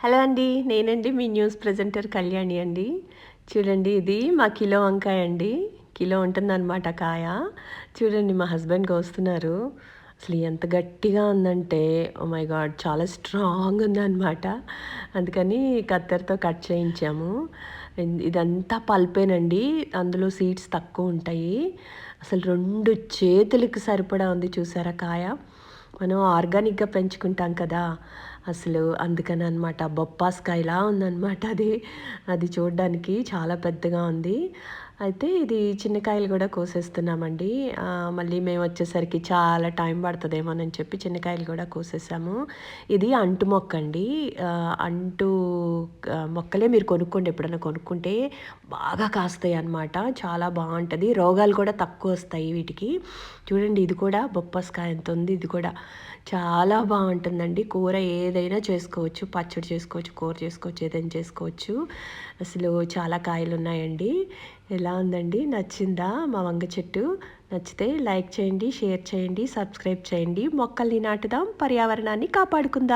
Hello అండి నేనండి మీ news presenter Kalyani అండి. చూడండి ఇది మా కిలో వంకాయ అండి. కిలో ఉంటుందన్నమాట కాయ. చూడండి మా హస్బెండ్ కోస్తున్నారు. అసలు ఎంత గట్టిగా ఉందంటే ఓ మై గాడ్ చాలా స్ట్రాంగ్ ఉందన్నమాట. అందుకని కత్తెరతో కట్ చేయించాము. ఇదంతా పల్పేనండి. అందులో సీడ్స్ తక్కువ ఉంటాయి. అసలు రెండు చేతులకు సరిపడా ఉంది చూసారా కాయ? మనం ఆర్గానిక్గా పెంచుకుంటాం కదా. అసలు అందుకని అనమాట బొప్పాస్కాయలా ఉందన్నమాట అది. అది చూడడానికి చాలా పెద్దగా ఉంది. అయితే ఇది చిన్నకాయలు కూడా కోసేస్తున్నామండి. మళ్ళీ మేము వచ్చేసరికి చాలా టైం పడుతుందేమోనని చెప్పి చిన్నకాయలు కూడా కోసేసాము. ఇది అంటు మొక్క అండి. అంటు మొక్కలే మీరు కొనుక్కోండి ఎప్పుడైనా కొనుక్కుంటే బాగా కాస్తాయి అన్నమాట. చాలా బాగుంటుంది. రోగాలు కూడా తక్కువ వస్తాయి వీటికి. చూడండి ఇది కూడా బొప్పస్కాయ ఎంత ఉంది. ఇది కూడా చాలా బాగుంటుందండి. కూర ఏదైనా చేసుకోవచ్చు. పచ్చడి చేసుకోవచ్చు కూర చేసుకోవచ్చు ఏదైనా చేసుకోవచ్చు. అసలు చాలా కాయలు ఉన్నాయండి ఎలా ఉందండి? నచ్చిందా? మా వంగ చెట్టు నచ్చితే లైక్ చేయండి షేర్ చేయండి సబ్స్క్రైబ్ చేయండి. మొక్కల్ని నాటుదాం పర్యావరణాన్ని కాపాడుకుందాం.